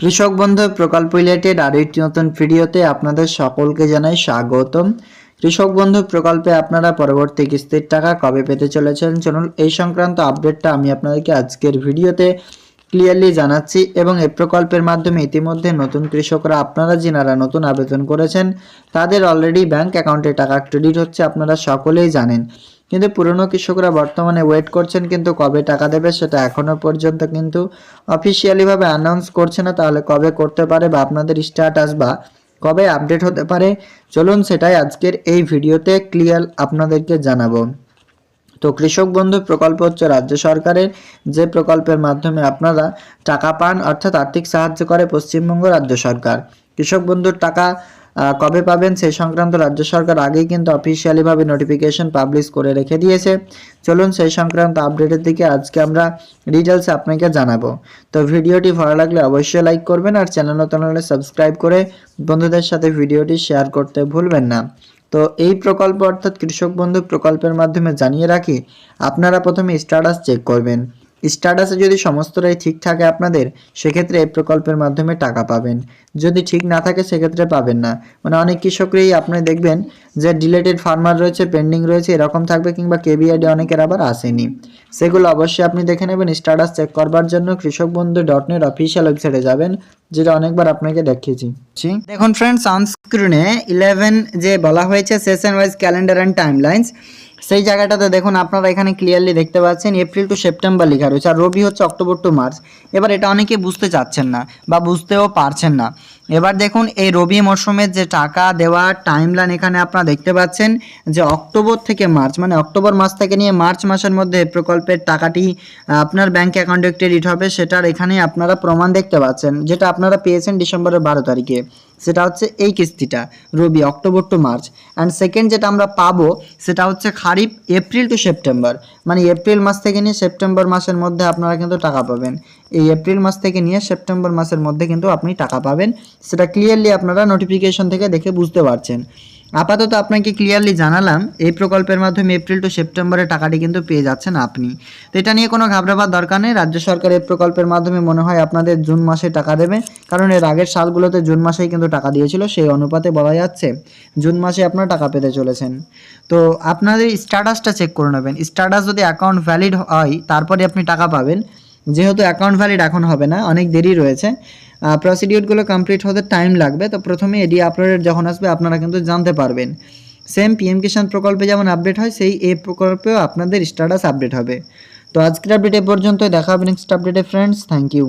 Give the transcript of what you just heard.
কৃষক বন্ধু, প্রকল্প রিলেটেড আরও একটি নতুন ভিডিওতে আপনাদের সকলকে জানাই স্বাগতম। কৃষক বন্ধু, প্রকল্পে আপনারা পরবর্তী কিস্তির টাকা কবে পেতে চলেছেন? চলুন এই সংক্রান্ত আপডেটটা আমি আপনাদেরকে আজকের ভিডিওতে ক্লিয়ারলি জানাচ্ছি এবং এই প্রকল্পের মাধ্যমে ইতিমধ্যে নতুন কৃষকরা, আপনারা যিনারা নতুন আবেদন করেছেন, তাদের অলরেডি ব্যাংক অ্যাকাউন্টে টাকা ক্রেডিট হচ্ছে, আপনারা সকলেই জানেন। কিন্তু পুরনো কৃষকরা বর্তমানে ওয়েট করছেন কিন্তু কবে টাকা দেবে সেটা এখনও পর্যন্ত কিন্তু অফিসিয়ালিভাবে অ্যানাউন্স করছে না, তাহলে কবে করতে পারে বা আপনাদের স্ট্যাটাস বা কবে আপডেট হতে পারে, চলুন সেটাই আজকের এই ভিডিওতে ক্লিয়ার আপনাদেরকে জানাব। তো কৃষক বন্ধু, প্রকল্প হচ্ছে রাজ্য সরকারের যে প্রকল্পের মাধ্যমে আপনারা টাকা পান, অর্থাৎ আর্থিক সাহায্য করে পশ্চিমবঙ্গ রাজ্য সরকার। কৃষক বন্ধুর টাকা কবে পাবেন সেই সংক্রান্ত রাজ্য সরকার আগেই কিন্তু অফিসিয়ালিভাবে নোটিফিকেশন পাবলিশ করে রেখে দিয়েছে। চলুন সেই সংক্রান্ত আপডেটের দিকে আজকে আমরা ডিটেলস আপনাকে জানাব। তো ভিডিওটি ভালো লাগলে অবশ্যই লাইক করবেন আর চ্যানেল নতুন হলে সাবস্ক্রাইব করে বন্ধুদের সাথে ভিডিওটি শেয়ার করতে ভুলবেন না। তো এই প্রকল্প অর্থাৎ কৃষক বন্ধু প্রকল্পের মাধ্যমে জানিয়ে রাখি, আপনারা প্রথমে স্ট্যাটাস চেক করবেন। স্ট্যাটাসে যদি সমস্তটাই ঠিক থাকে আপনাদের, সেক্ষেত্রে এই প্রকল্পের মাধ্যমে টাকা পাবেন। যদি ঠিক না থাকে, সেক্ষেত্রে পাবেন না। মানে অনেক কৃষকরাই আপনি দেখবেন যে ডিলেটেড ফার্মার রয়েছে, পেন্ডিং রয়েছে, এরকম থাকবে কিংবা কেবিআইডি অনেকের আবার আসেনি। সেগুলো অবশ্যই আপনি দেখে নেবেন, স্ট্যাটাস চেক করবার জন্য কৃষক বন্ধু ডট নেট অফিসিয়াল ওয়েবসাইটে যাবেন, যেটা অনেকবার আপনাকে দেখিয়েছি। দেখুন ফ্রেন্ডস অনস্ক্রিনে ইলেভেন যে বলা হয়েছে session wise calendar and timelines সেই জায়গাটাতে দেখুন, আপনারা এখানে ক্লিয়ারলি দেখতে পাচ্ছেন এপ্রিল টু সেপ্টেম্বর লেখা রয়েছে, আর রবি হচ্ছে অক্টোবর টু মার্চ এবার এটা অনেকে বুঝতে চাচ্ছেন না, বা বুঝতেও পারছেন না। এবার দেখুন, এই রবি মরশুমের যে টাকা দেওয়ার টাইমলাইন এখানে আপনারা দেখতে পাচ্ছেন, যে অক্টোবর থেকে মার্চ মানে অক্টোবর মাস থেকে নিয়ে মার্চ মাসের মধ্যে প্রকল্পের টাকাটি আপনার ব্যাংক অ্যাকাউন্টে ক্রেডিট হবে, সেটার এখানে আপনারা প্রমাণ দেখতে পাচ্ছেন, যেটা আপনারা পেয়েছেন ডিসেম্বরের বারো তারিখে। সেটা হচ্ছে এই কিস্তিটা, rabi, October to March. And second যেটা আমরা পাবো, সেটা হচ্ছে খারিফ এপ্রিল টু সেপ্টেম্বর। মানে এপ্রিল মাস থেকে নিয়ে সেপ্টেম্বর মাসের মধ্যে আপনারা কিন্তু টাকা পাবেন। এই এপ্রিল মাস থেকে নিয়ে সেপ্টেম্বর মাসের মধ্যে কিন্তু আপনি টাকা পাবেন। সেটা ক্লিয়ারলি আপনারা নোটিফিকেশন থেকে দেখে বুঝতে পারছেন। আপাতত আপনাকে ক্লিয়ারলি জানালাম, এই প্রকল্পের মাধ্যমে এপ্রিল টু সেপ্টেম্বরে টাকাটি কিন্তু পেয়ে যাচ্ছেন আপনি। তো এটা নিয়ে কোনো ঘাবড়াবার দরকার নেই। রাজ্য সরকার এই প্রকল্পের মাধ্যমে মনে হয় আপনাদের জুন মাসে টাকা দেবে, কারণ এর আগের সালগুলোতে জুন মাসেই কিন্তু টাকা দিয়েছিল, সেই অনুপাতে বলা যাচ্ছে জুন মাসে আপনারা টাকা পেতে চলেছেন। তো আপনাদের স্ট্যাটাসটা চেক করে নেবেন। স্ট্যাটাস যদি অ্যাকাউন্ট ভ্যালিড হয়, তারপরে আপনি টাকা পাবেন। যেহেতু অ্যাকাউন্ট ভ্যালিড এখন হবে না, অনেক দেরি রয়েছে। প্রসিডিউরগুলো কমপ্লিট হতে টাইম লাগবে। তো প্রথমে এডি আপলোডেড যখন আসবে, আপনারা কিন্তু জানতে পারবেন। সেম পিএম কিষাণ প্রকল্পে যেমন আপডেট হয়, সেই এই প্রকল্পেও আপনাদের স্ট্যাটাস আপডেট হবে। তো আজকের আপডেট এ পর্যন্ত দেখা হবে নেক্সট আপডেটে ফ্রেন্ডস থ্যাংক ইউ